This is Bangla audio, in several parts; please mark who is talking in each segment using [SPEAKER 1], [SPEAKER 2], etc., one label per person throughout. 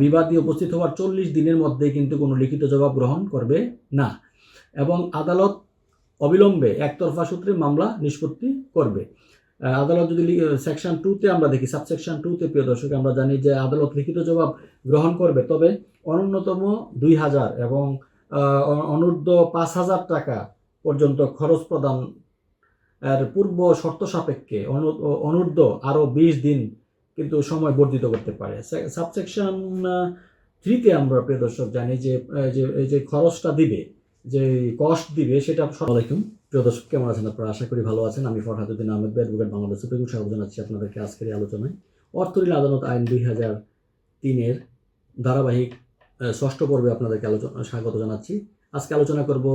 [SPEAKER 1] বিবাদী উপস্থিত হওয়ার চল্লিশ দিনের মধ্যে কিন্তু কোনো লিখিত জবাব গ্রহণ করবে না। এবং আদালত অবিলম্বে একতরফা সূত্রে মামলা নিষ্পত্তি করবে। আদালত যদি সেকশন টুতে আমরা দেখি সাবসেকশন টুতে প্রিয় দর্শক, আমরা জানি যে আদালত লিখিত জবাব গ্রহণ করবে। তবে অন্যতম দুই হাজার এবং অনূর্ধ্ব পাঁচ হাজার টাকা পর্যন্ত খরচ প্রদান এর পূর্ব শর্ত সাপেক্ষে অনু- অনূর্ধ্ব আরও বিশ দিন কিন্তু সময় বর্ধিত করতে পারে। সাবসেকশন থ্রিতে আমরা প্রিয় দর্শক জানি যে যে এই যে খরচটা দিবে যে কস্ট দিবে সেটা আলাইকুম প্রিয় দর্শক কেমন আছেন আপনারা? আশা করি ভালো আছেন। আমি Farhaduddin Ahmed advocate Bangladesh supreme court স্বাগত জানাচ্ছি আপনাদেরকে আজকের এই আলোচনায়। অর্থ ঋণ আদালত আইন দুই হাজার তিনের ধারাবাহিক ষষ্ঠ পর্বে আপনাদেরকে আলোচনা স্বাগত জানাচ্ছি। আজকে আলোচনা করব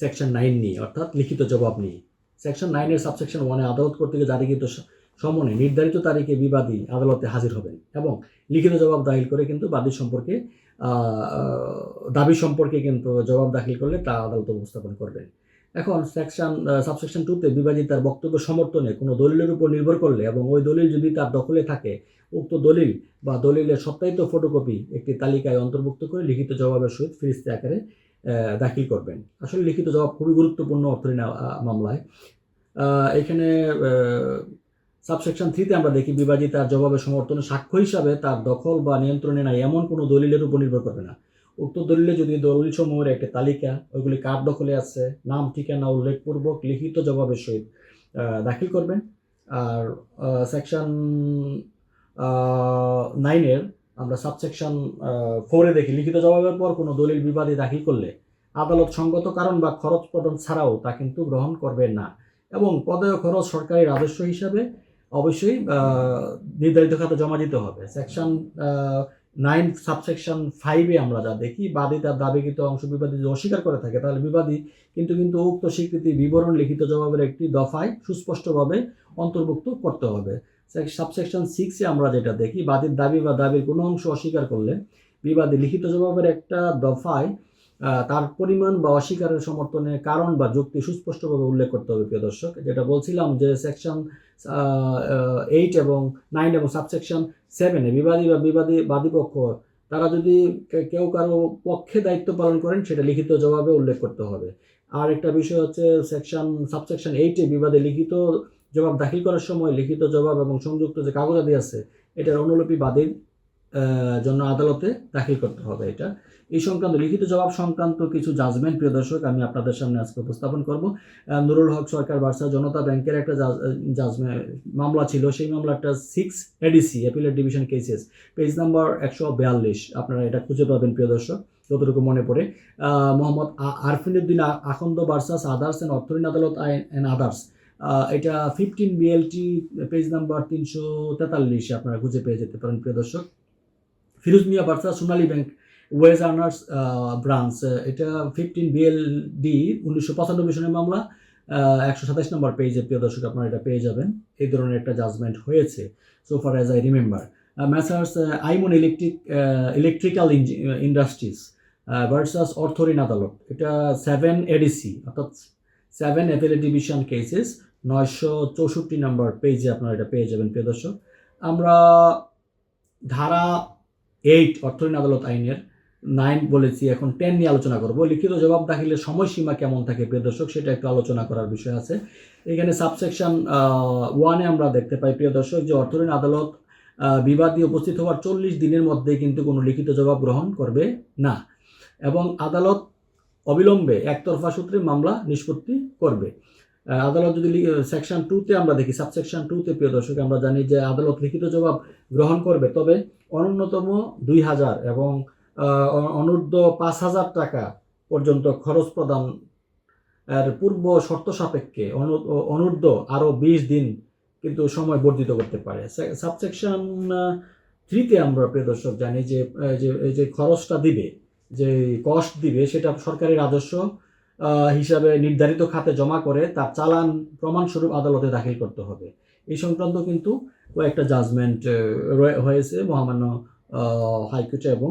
[SPEAKER 1] সেকশন নাইন নিয়ে অর্থাৎ লিখিত জবাব নিয়ে। সেকশন নাইনের সাবসেকশন ওয়ানে আদালত কর্তৃক জারিকৃত সমনে নির্ধারিত তারিখে বিবাদী আদালতে হাজির হবেন এবং লিখিত জবাব দাখিল করে কিন্তু বাদী সম্পর্কে দাবি সম্পর্কে কিন্তু জবাব দাখিল করলে তা আদালত উপস্থাপন করবেন। এখন সেকশন সাবসেকশন টুতে বিবাদী তার বক্তব্য সমর্থনে কোনো দলিলের উপর নির্ভর করলে এবং ওই দলিল যদি তার দখলে থাকে, উক্ত দলিল বা দলিলের সত্যায়িত ফটোকপি একটি তালিকায় অন্তর্ভুক্ত করে লিখিত জবাবের সহিত ফিরিস্তি আকারে দাখিল করবেন। আসলে লিখিত জবাব খুবই গুরুত্বপূর্ণ অর্থঋণ মামলায়। এখানে সাবসেকশন থ্রিতে আমরা দেখি বিবাদী তার জবাবে সমর্থনে সাক্ষ্য হিসাবে তার দখল বা নিয়ন্ত্রণে নাই, এমন কোনো দলিলের উপর নির্ভর করবে না। উক্ত দলিলে যদি দলিল সমূহের একটা তালিকা, ওইগুলি কার দখলে আছে, নাম, ঠিকানা, উল্লেখপূর্বক লিখিত জবাবের সহিত দাখিল করবেন। আর সেকশন নাইনের আমরা সাবসেকশন ফোরে দেখি, লিখিত জবাবের পর কোনো দলিল বিবাদী দাখিল করলে আদালত সঙ্গত কারণ বা খরচ প্রদান ছাড়াও তা কিন্তু গ্রহণ করবে না। এবং পদয় খরচ সরকারি রাজস্ব হিসাবে অবশ্যই নির্ধারিত খাতে জমা দিতে হবে। সেকশন নাইন সাবসেকশন ফাইভে আমরা যা দেখি, বাদী তার দাবিকৃত অংশ বিবাদী যদি অস্বীকার করে থাকে। তাহলে বিবাদী কিন্তু কিন্তু উক্ত স্বীকৃতি, বিবরণ, লিখিত জবাবের একটি দফায় সুস্পষ্টভাবে অন্তর্ভুক্ত করতে হবে। সাবসেকশন সিক্সে আমরা যেটা দেখি, বাদীর দাবি বা দাবির কোনো অংশ অস্বীকার করলে বিবাদী লিখিত জবাবের একটা দফায় তার পরিমাণ বা অস্বীকারের সমর্থনে কারণ বা যুক্তি সুস্পষ্টভাবে উল্লেখ করতে হবে, প্রিয় দর্শক। যেটা বলছিলাম যে সেকশন এইট এবং নাইন এবং সাবসেকশন সেভেনে বিবাদী বা বিবাদী, বাদীপক্ষ, তারা যদি কেউ কারও পক্ষে দায়িত্ব পালন করেন, সেটা লিখিত জবাবে উল্লেখ করতে হবে। আর একটা বিষয় হচ্ছে সেকশন সাবসেকশন এইটে বিবাদে লিখিত জবাব দাখিল করার সময় লিখিত জবাব এবং সংযুক্ত যে কাগজাদি আছে, এটার অনুলিপি বাদীর জন্য আদালতে দাখিল করতে হবে এটা। এই সংক্রান্ত লিখিত জবাব সংক্রান্ত কিছু জাজমেন্ট প্রিয় দর্শক, আমি আপনাদের সামনে আজকে উপস্থাপন করব। নুরুল হক সরকার বার্সা জনতা ব্যাংকের একটা জাজমেন্ট মামলা ছিল। সেই মামলাটা six ADC appellate division cases page number একশো বিয়াল্লিশ। আপনারা এটা খুঁজে পাবেন, প্রিয় দর্শক, যতটুকু মনে পড়ে। Mohammad Arfinuddin Akhand versus others and অর্থঋণ আদালত অ্যান্ড আদার্স এটা ফিফটিন বিএলটি পেজ নাম্বার তিনশো তেতাল্লিশে, আপনারা খুঁজে পেয়ে যেতে পারেন, প্রিয় দর্শক। Firoz Mia versus Sonali bank, wage earners branch এটা ফিফটিন বিএলডি উনিশশো পঁচানব্বই সনের মামলা একশো সাতাশ নম্বর পেজে প্রিয় দর্শক, আপনারা এটা পেয়ে যাবেন। এই ধরনের একটা জাজমেন্ট হয়েছে so far as I remember messrs Aiman electric electrical industries versus অর্থঋণ আদালত এটা সেভেন এডিসি অর্থাৎ সেভেন অ্যাপেলেট ডিভিশন কেসেস নয়শো চৌষট্টি নম্বর পেজে আপনারা এটা পেয়ে যাবেন, প্রিয় দর্শক। আমরা ধারা এইট অর্থঋণ আদালত আইনের নাইন বলেছি, এখন টেন নিয়ে আলোচনা করব। লিখিত জবাব দাখিলের সময়সীমা কেমন থাকে প্রিয় দর্শক, সেটা একটু আলোচনা করার বিষয় আছে। এখানে সাবসেকশন ওয়ানে আমরা দেখতে পাই, প্রিয় দর্শক, যে অর্থঋণ আদালত বিবাদী উপস্থিত হওয়ার চল্লিশ দিনের মধ্যে কিন্তু কোনো লিখিত জবাব গ্রহণ করবে না এবং আদালত অবিলম্বে একতরফা সূত্রে মামলা নিষ্পত্তি করবে। আদালত যদি সেকশন টুতে আমরা দেখি সাবসেকশন টুতে প্রিয় দর্শক, আমরা জানি যে আদালত লিখিত জবাব গ্রহণ করবে। তবে অন্যতম দুই হাজার এবং অনূর্ধ্ব পাঁচ হাজার টাকা পর্যন্ত খরচ প্রদান এর পূর্ব শর্ত সাপেক্ষে অনু- অনূর্ধ্ব আরও বিশ দিন কিন্তু সময় বর্ধিত করতে পারে। সাবসেকশন থ্রিতে আমরা, প্রিয় দর্শক, জানি যে যে খরচটা দিবে, যে কস্ট দিবে, সেটা সরকারি রাজস্ব হিসাবে নির্ধারিত খাতে জমা করে তার চালান প্রমাণস্বরূপ আদালতে দাখিল করতে হবে। এই সংক্রান্ত কিন্তু কয়েকটা জাজমেন্ট হয়েছে মহামান্য হাইকোর্টে এবং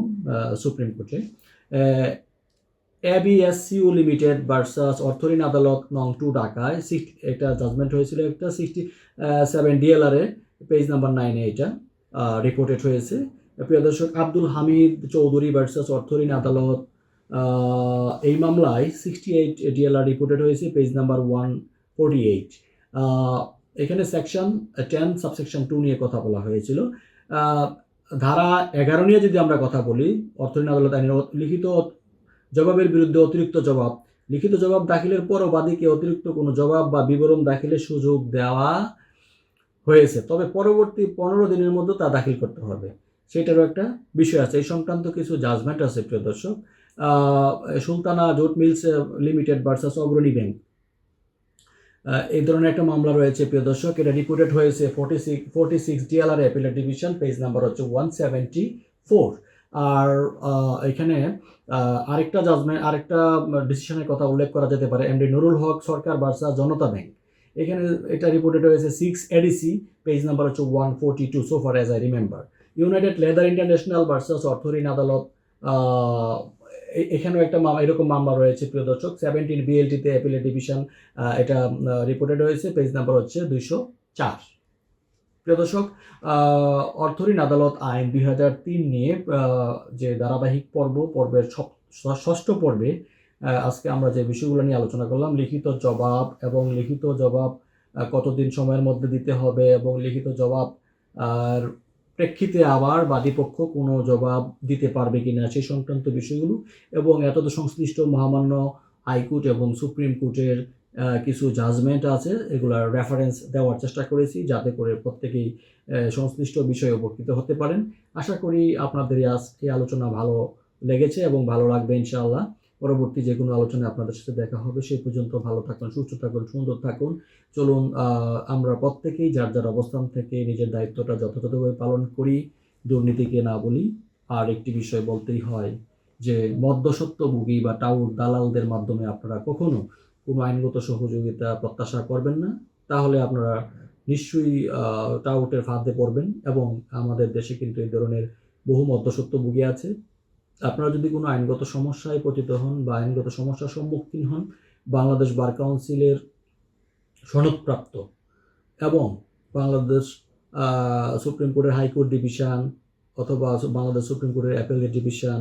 [SPEAKER 1] সুপ্রিম কোর্টে। এবিএসসিউ লিমিটেড ভার্সাস অর্থঋণ আদালত নং টু ঢাকায় সিক্স একটা জাজমেন্ট হয়েছিল একটা সিক্সটি সেভেন ডিএলআরে পেজ নাম্বার নাইনে এটা রিপোর্টেড হয়েছে। প্রিয় দর্শক, আব্দুল হামিদ চৌধুরী ভার্সাস অর্থঋণ আদালত এই মামলায় সিক্সটি এইট ডিএলআর রিপোর্টেড হয়েছে page number one forty eight এখানে সেকশন টেন সাবসেকশন টু নিয়ে কথা বলা হয়েছিল। ধারা এগারো নিয়ে যদি আমরা কথা বলি অর্থঋণ আদালত আইনের লিখিত জবাবের বিরুদ্ধে অতিরিক্ত জবাব। লিখিত জবাব দাখিলের পরও বাদীকে অতিরিক্ত কোনো জবাব বা বিবরণ দাখিলের সুযোগ দেওয়া হয়েছে। তবে পরবর্তী পনেরো দিনের মধ্যে তা দাখিল করতে হবে। সেটারও একটা বিষয় আছে। এই সংক্রান্ত কিছু জাজমেন্ট আছে, প্রিয় দর্শক। Sultana jute mills limited versus Agrani bank এই ধরনের একটা মামলা রয়েছে, প্রিয় দর্শক। এটা রিপোর্টেড হয়েছে forty six forty six DLR appellate division page number হচ্ছে ওয়ান সেভেন্টি ফোর আর এখানে আরেকটা জাজমেন্ট আরেকটা ডিসিশনের কথা উল্লেখ করা যেতে পারে MD Nurul Haque Sarkar versus Janata bank এখানে এটা রিপোর্টেড হয়েছে সিক্স এডিসি পেজ নাম্বার হচ্ছে one forty two so far as I remember united leather international versus অর্থঋণ আদালত এখানেও একটা মামলা এরকম মামলা রয়েছে প্রিয় দর্শক। সেভেন্টিন বিএলটিতে অ্যাপিলেট ডিভিশন এটা রিপোর্টেড হয়েছে। পেজ নাম্বার হচ্ছে দুইশো চার। প্রিয় দর্শক অর্থঋণ আদালত আইন দুই হাজার তিন নিয়ে যে ধারাবাহিক পর্ব, পর্বের ষষ্ঠ পর্বে আজকে আমরা যে বিষয়গুলো নিয়ে আলোচনা করলাম, লিখিত জবাব এবং লিখিত জবাব কতদিন সময়ের মধ্যে দিতে হবে এবং লিখিত জবাব, আর প্রেক্ষিতে আবার বাদীপক্ষ কোনো জবাব দিতে পারবে কিনা সেই সংক্রান্ত বিষয়গুলো এবং এতদ সংশ্লিষ্ট মহামান্য হাইকোর্ট এবং সুপ্রিম কোর্টের কিছু জাজমেন্ট আছে, এগুলার রেফারেন্স দেওয়ার চেষ্টা করেছি যাতে করে প্রত্যেকেই সংশ্লিষ্ট বিষয়ে উপকৃত হতে পারেন। আশা করি আপনাদের আজ এই আলোচনা ভালো লেগেছে এবং ভালো লাগবে ইনশাআল্লাহ। পরবর্তী যে কোনো আলোচনায় আপনাদের সাথে দেখা হবে। সেই পর্যন্ত ভালো থাকুন, সুস্থ থাকুন, সুন্দর থাকুন। চলুন আমরা প্রত্যেকেই যার যার অবস্থান থেকে নিজের দায়িত্বটা যথাযথভাবে পালন করি, দুর্নীতিকে না বলি। আর একটি বিষয় বলতেই হয় যে মধ্যসত্ত্বভোগী বা টাউর দালালদের মাধ্যমে আপনারা কখনো কোনো আইনগত সহযোগিতা প্রত্যাশা করবেন না। তাহলে আপনারা নিশ্চয়ই টাউটের ফাঁদে পড়বেন এবং আমাদের দেশে কিন্তু এই ধরনের বহু মধ্যসত্ত্বভোগী আছে। আপনারা যদি কোনো আইনগত সমস্যায় পতিত হন বা আইনগত সমস্যার সম্মুখীন হন, বাংলাদেশ বার কাউন্সিলের সনদপ্রাপ্ত এবং বাংলাদেশ সুপ্রিম কোর্টের হাইকোর্ট ডিভিশন অথবা বাংলাদেশ সুপ্রিম কোর্টের অ্যাপেলেট ডিভিশন,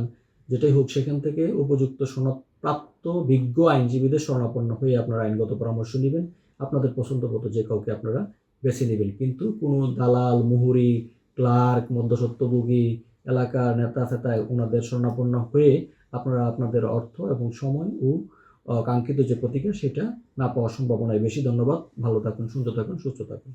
[SPEAKER 1] যেটাই হোক, সেখান থেকে উপযুক্ত সনদপ্রাপ্ত বিজ্ঞ আইনজীবীদের শরণাপন্ন হয়ে আপনারা আইনগত পরামর্শ নেবেন। আপনাদের পছন্দ মতো যে কাউকে আপনারা বেছে নেবেন। কিন্তু কোনো দালাল, মুহুরি ক্লার্ক মধ্যসত্ত্বভোগী এলাকার নেতা ফেতায় ওনাদের স্বর্ণাপন্ন হয়ে আপনারা আপনাদের অর্থ এবং সময় ও কাঙ্ক্ষিত যে প্রতিকার সেটা না পাওয়ার সম্ভাবনায় বেশি ধন্যবাদ। ভালো থাকুন সুন্দর থাকুন, সুস্থ থাকুন।